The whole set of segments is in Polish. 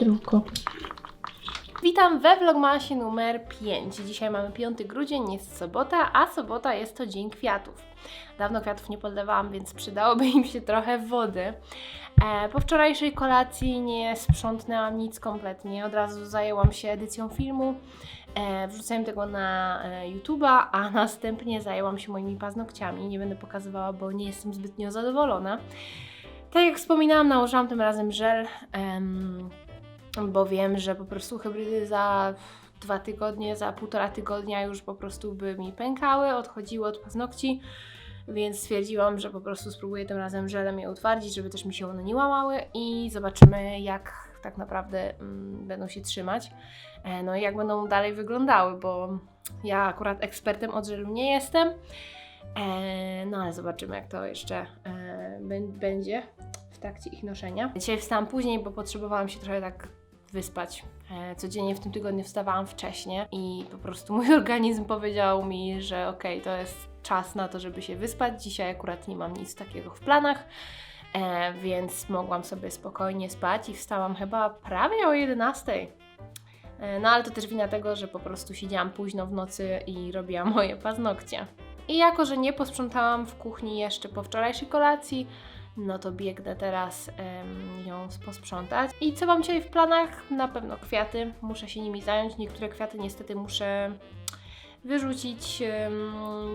Zdrówko. Witam we Vlogmasie numer 5. Dzisiaj mamy 5 grudzień, jest sobota, a sobota jest to Dzień Kwiatów. Dawno kwiatów nie podlewałam, więc przydałoby im się trochę wody. E, po wczorajszej kolacji nie sprzątnęłam nic kompletnie. Od razu zajęłam się edycją filmu, e, tego na e, YouTube'a, a następnie zajęłam się moimi paznokciami. Nie będę pokazywała, bo nie jestem zbytnio zadowolona. Tak jak wspominałam, nałożyłam tym razem żel. em, bo wiem, że po prostu hybrydy za dwa tygodnie, za półtora tygodnia już po prostu by mi pękały, odchodziły od paznokci, więc stwierdziłam, że po prostu spróbuję tym razem żelem je utwardzić, żeby też mi się one nie łamały i zobaczymy jak tak naprawdę mm, będą się trzymać, e, no i jak będą dalej wyglądały, bo ja akurat ekspertem od żelu nie jestem, e, no ale zobaczymy jak to jeszcze e, bę- będzie w trakcie ich noszenia. Dzisiaj wstałam później, bo potrzebowałam się trochę tak wyspać. E, Codziennie w tym tygodniu wstawałam wcześnie i po prostu mój organizm powiedział mi, że okej, to jest czas na to, żeby się wyspać. Dzisiaj akurat nie mam nic takiego w planach, e, więc mogłam sobie spokojnie spać i wstałam chyba prawie o 11. E, No ale to też wina tego, że po prostu siedziałam późno w nocy i robiłam moje paznokcie. I jako, że nie posprzątałam w kuchni jeszcze po wczorajszej kolacji, no to biegnę teraz ją posprzątać. I co mam dzisiaj w planach? Na pewno kwiaty. Muszę się nimi zająć. Niektóre kwiaty niestety muszę wyrzucić.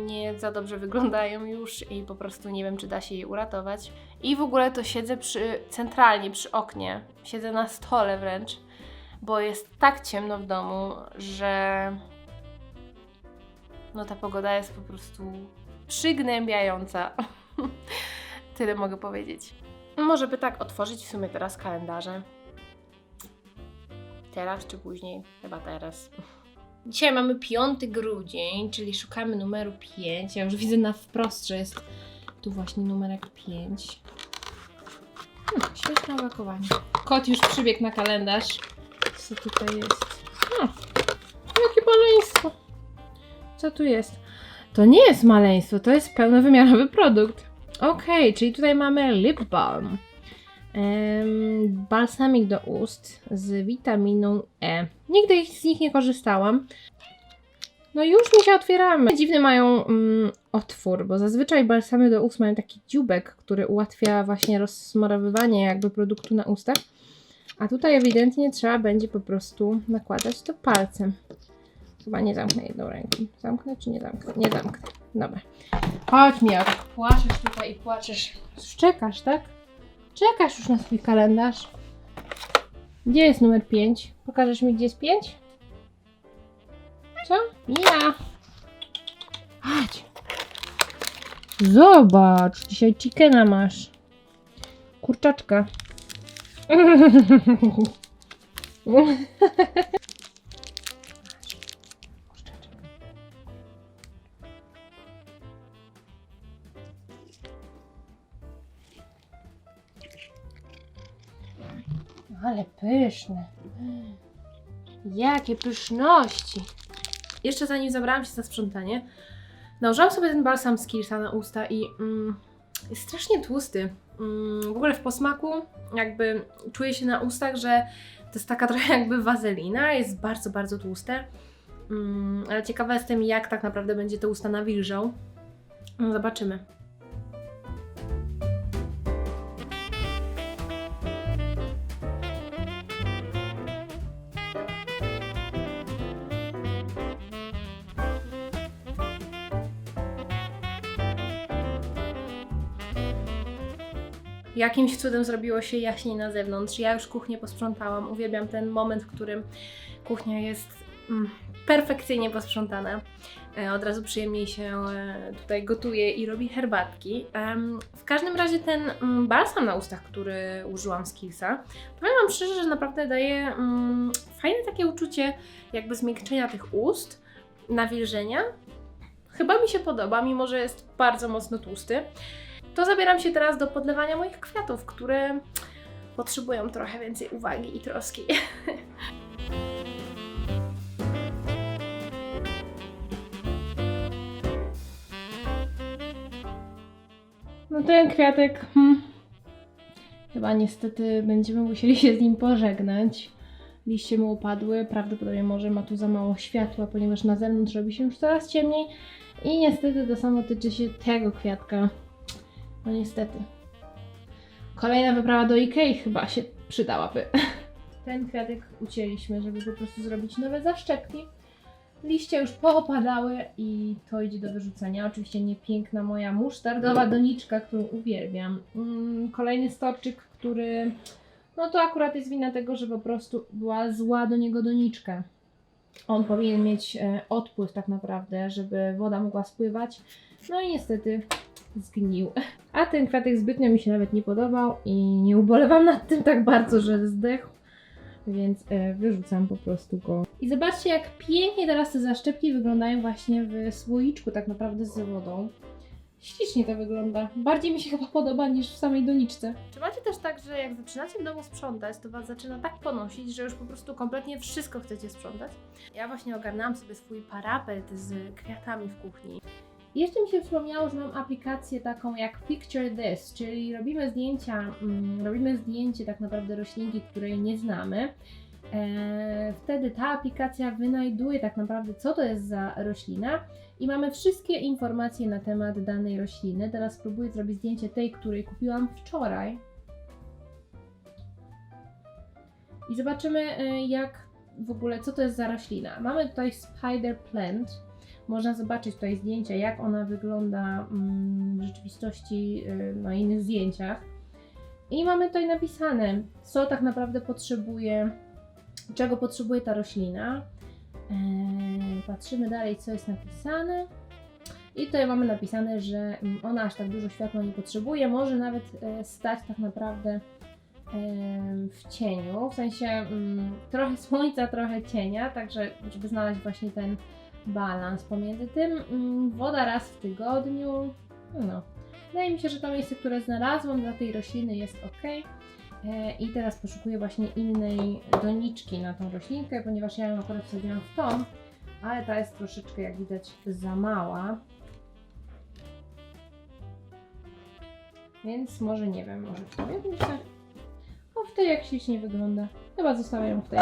nie za dobrze wyglądają już i po prostu nie wiem, czy da się je uratować. I w ogóle to siedzę przy, centralnie przy oknie. Siedzę na stole wręcz, bo jest tak ciemno w domu, że no ta pogoda jest po prostu przygnębiająca. Tyle mogę powiedzieć. Może by tak otworzyć w sumie teraz kalendarze. Teraz czy później? Chyba teraz. Dzisiaj mamy 5 grudzień, czyli szukamy numeru 5. Ja już widzę na wprost, że jest tu właśnie numerek 5. Hmm, świetne opakowanie. Kot już przybiegł na kalendarz. Co tutaj jest? Hmm, jakie maleństwo. Co tu jest? To nie jest maleństwo, to jest pełnowymiarowy produkt. Okej, czyli tutaj mamy lip balm. Em, balsamik do ust z witaminą E. Nigdy z nich nie korzystałam. No już mi się otwieramy. Dziwny mają mm, otwór, bo zazwyczaj balsamy do ust mają taki dziubek, który ułatwia właśnie rozsmarowywanie jakby produktu na ustach. A tutaj ewidentnie trzeba będzie po prostu nakładać to palcem. Chyba nie zamknę jedną ręką. Zamknę czy nie zamknę? Nie zamknę. Dobra. Chodź mi, jak płaczesz tutaj i płaczesz. Czekasz, tak? Czekasz już na swój kalendarz. Gdzie jest numer 5? Pokażesz mi, gdzie jest 5? Co? Ja. Chodź. Zobacz, dzisiaj chickena masz. Kurczaczka. Ale pyszne. Jakie pyszności. Jeszcze zanim zabrałam się za sprzątanie, nałożyłam sobie ten balsam z Kirsa na usta i mm, jest strasznie tłusty. Mm, w ogóle w posmaku jakby czuję się na ustach, że to jest taka trochę jakby wazelina, jest bardzo, bardzo tłuste. Mm, ale ciekawa jestem jak tak naprawdę będzie te usta nawilżał. No, zobaczymy. Jakimś cudem zrobiło się jaśniej na zewnątrz. Ja już kuchnię posprzątałam. Uwielbiam ten moment, w którym kuchnia jest mm, perfekcyjnie posprzątana. E, Od razu przyjemniej się e, tutaj gotuje i robi herbatki. W każdym razie ten mm, balsam na ustach, który użyłam z Killsa, powiem Wam szczerze, że naprawdę daje mm, fajne takie uczucie jakby zmiękczenia tych ust, nawilżenia. Chyba mi się podoba, mimo że jest bardzo mocno tłusty. To zabieram się teraz do podlewania moich kwiatów, które potrzebują trochę więcej uwagi i troski. No ten kwiatek, hmm, chyba. Niestety będziemy musieli się z nim pożegnać. Liście mu opadły, prawdopodobnie może ma tu za mało światła, ponieważ na zewnątrz robi się już coraz ciemniej. I niestety to samo tyczy się tego kwiatka. No niestety. Kolejna wyprawa do Ikei chyba się przydałaby. Ten kwiatek ucięliśmy, żeby po prostu zrobić nowe zaszczepki. Liście już poopadały i to idzie do wyrzucenia. Oczywiście nie piękna moja musztardowa doniczka, którą uwielbiam. Mm, Kolejny storczyk, który... No to akurat jest wina tego, że po prostu była zła do niego doniczka. On powinien mieć e, odpływ tak naprawdę, żeby woda mogła spływać. No i niestety zgnił. A ten kwiatek zbytnio mi się nawet nie podobał i nie ubolewam nad tym tak bardzo, że zdechł. Więc e, wyrzucam po prostu go. I zobaczcie, jak pięknie teraz te zaszczepki wyglądają właśnie w słoiczku, tak naprawdę z wodą. Ślicznie to wygląda. Bardziej mi się chyba podoba niż w samej doniczce. Czy macie też tak, że jak zaczynacie w domu sprzątać, to was zaczyna tak ponosić, że już po prostu kompletnie wszystko chcecie sprzątać? Ja właśnie ogarnęłam sobie swój parapet z kwiatami w kuchni. Jeszcze mi się przypomniało, że mam aplikację taką jak Picture This, czyli robimy zdjęcia, mm, robimy zdjęcie tak naprawdę roślinki, której nie znamy. E, wtedy ta aplikacja wynajduje tak naprawdę, co to jest za roślina i mamy wszystkie informacje na temat danej rośliny. Teraz spróbuję zrobić zdjęcie tej, której kupiłam wczoraj. I zobaczymy, e, jak w ogóle, co to jest za roślina. Mamy tutaj Spider Plant. Można zobaczyć tutaj zdjęcia, jak ona wygląda mm, w rzeczywistości y, na innych zdjęciach. I mamy tutaj napisane, co tak naprawdę potrzebuje, czego potrzebuje ta roślina. Eee, patrzymy dalej, co jest napisane. I tutaj mamy napisane, że ona aż tak dużo światła nie potrzebuje, może nawet e, stać tak naprawdę em, w cieniu, w sensie mm, trochę słońca, trochę cienia, także żeby znaleźć właśnie ten balans pomiędzy tym. Mm, Woda raz w tygodniu. No. Wydaje mi się, że to miejsce, które znalazłam dla tej rośliny jest ok. E, I teraz poszukuję właśnie innej doniczki na tą roślinkę, ponieważ ja ją akurat wsadziłam w tą, ale ta jest troszeczkę, jak widać, za mała. Więc może nie wiem, może w tej jakimś tak. O, w tej jak ślicznie wygląda. Chyba zostawiam w tej.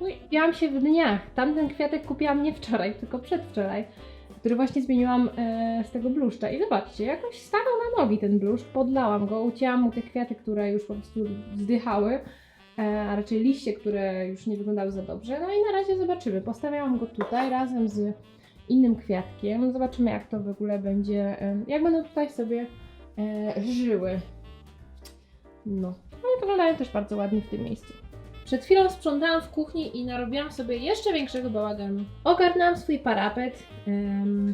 Uj, miałam się w dniach. Tamten kwiatek kupiłam nie wczoraj, tylko przedwczoraj, który właśnie zmieniłam e, z tego bluszcza. I zobaczcie, jakoś stanął nogi ten bluszcz, podlałam go, ucięłam mu te kwiaty, które już po prostu zdychały, e, a raczej liście, które już nie wyglądały za dobrze. No i na razie zobaczymy. Postawiałam go tutaj razem z innym kwiatkiem. Zobaczymy, jak to w ogóle będzie, e, jak będą tutaj sobie e, żyły. No. No i wyglądają też bardzo ładnie w tym miejscu. Przed chwilą sprzątałam w kuchni i narobiłam sobie jeszcze większego bałaganu. Ogarnęłam swój parapet.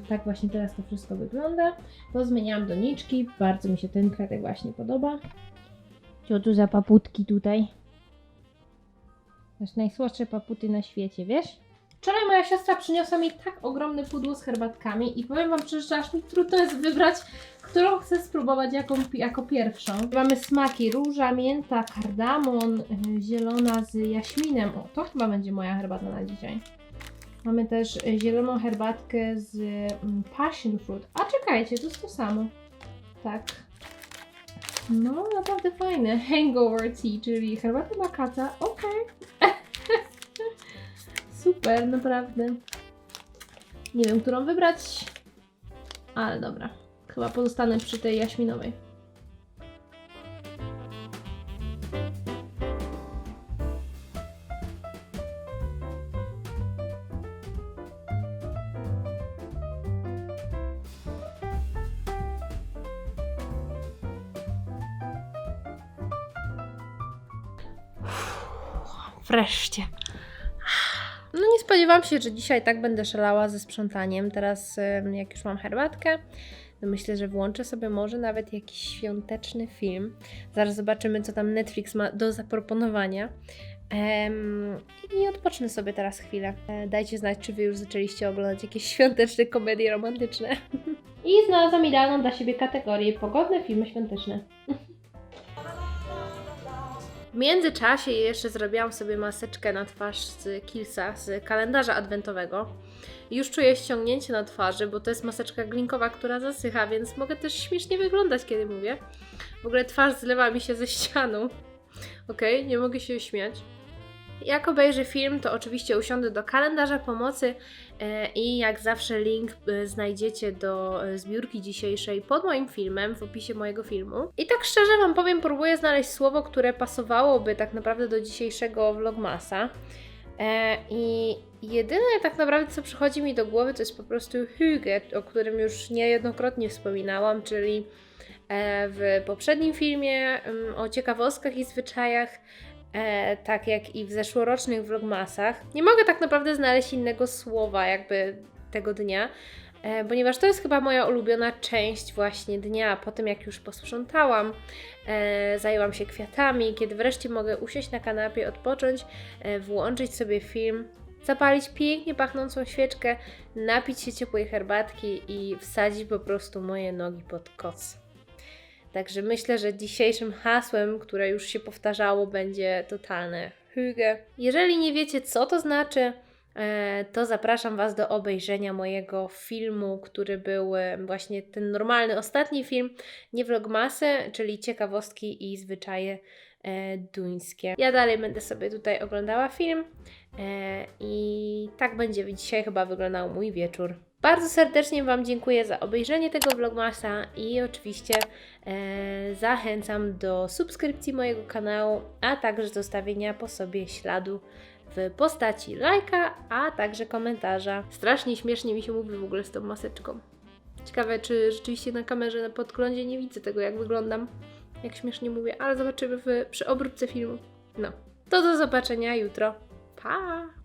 Tak właśnie teraz to wszystko wygląda. Pozmieniałam doniczki. Bardzo mi się ten kwiatek właśnie podoba. Co tu za paputki tutaj? Masz najsłodsze paputy na świecie, wiesz? Wczoraj moja siostra przyniosła mi tak ogromne pudło z herbatkami i powiem Wam szczerze, że aż mi trudno jest wybrać, którą chcę spróbować jako, jako pierwszą. Mamy smaki róża, mięta, kardamon, y, zielona z jaśminem. O, to chyba będzie moja herbata na dzisiaj. Mamy też y, zieloną herbatkę z mm, passion fruit. A czekajcie, to jest to samo. Tak. No, naprawdę fajne. Hangover tea, czyli herbata na kaca. Okej. Super, naprawdę. Nie wiem, którą wybrać, ale dobra. Chyba pozostanę przy tej jaśminowej. Wreszcie. Spodziewałam się, że dzisiaj tak będę szalała ze sprzątaniem. Teraz jak już mam herbatkę, myślę, że włączę sobie może nawet jakiś świąteczny film. Zaraz zobaczymy, co tam Netflix ma do zaproponowania. Em, I odpocznę sobie teraz chwilę. E, Dajcie znać, czy Wy już zaczęliście oglądać jakieś świąteczne komedie romantyczne. I znalazłam idealną dla siebie kategorię pogodne filmy świąteczne. W międzyczasie jeszcze zrobiłam sobie maseczkę na twarz z Kilsa, z kalendarza adwentowego. Już czuję ściągnięcie na twarzy, bo to jest maseczka glinkowa, która zasycha, więc mogę też śmiesznie wyglądać, kiedy mówię. W ogóle twarz zlewa mi się ze ścianą. Okej, nie mogę się śmiać. Jak obejrzę film, to oczywiście usiądę do kalendarza pomocy e, i jak zawsze link e, znajdziecie do e, zbiórki dzisiejszej pod moim filmem, w opisie mojego filmu. I tak szczerze Wam powiem, próbuję znaleźć słowo, które pasowałoby tak naprawdę do dzisiejszego vlogmasa. I jedyne tak naprawdę, co przychodzi mi do głowy, to jest po prostu hygge, o którym już niejednokrotnie wspominałam, czyli w poprzednim filmie mm, o ciekawostkach i zwyczajach, e, tak jak i w zeszłorocznych vlogmasach. Nie mogę tak naprawdę znaleźć innego słowa jakby tego dnia, e, ponieważ to jest chyba moja ulubiona część właśnie dnia, po tym jak już posprzątałam, e, zajęłam się kwiatami, kiedy wreszcie mogę usiąść na kanapie, odpocząć, e, włączyć sobie film, zapalić pięknie pachnącą świeczkę, napić się ciepłej herbatki i wsadzić po prostu moje nogi pod koc. Także myślę, że dzisiejszym hasłem, które już się powtarzało, będzie totalne hygge. Jeżeli nie wiecie, co to znaczy, e, to zapraszam Was do obejrzenia mojego filmu, który był e, właśnie ten normalny, ostatni film, nie vlogmasy, czyli ciekawostki i zwyczaje e, duńskie. Ja dalej będę sobie tutaj oglądała film i tak będzie dzisiaj chyba wyglądał mój wieczór. Bardzo serdecznie Wam dziękuję za obejrzenie tego vlogmasa i oczywiście e, zachęcam do subskrypcji mojego kanału, a także zostawienia po sobie śladu w postaci lajka, a także komentarza. Strasznie śmiesznie mi się mówi w ogóle z tą maseczką. Ciekawe, czy rzeczywiście na kamerze na podglądzie nie widzę tego, jak wyglądam, jak śmiesznie mówię, ale zobaczymy w, przy obróbce filmu. No, to do zobaczenia jutro. Pa!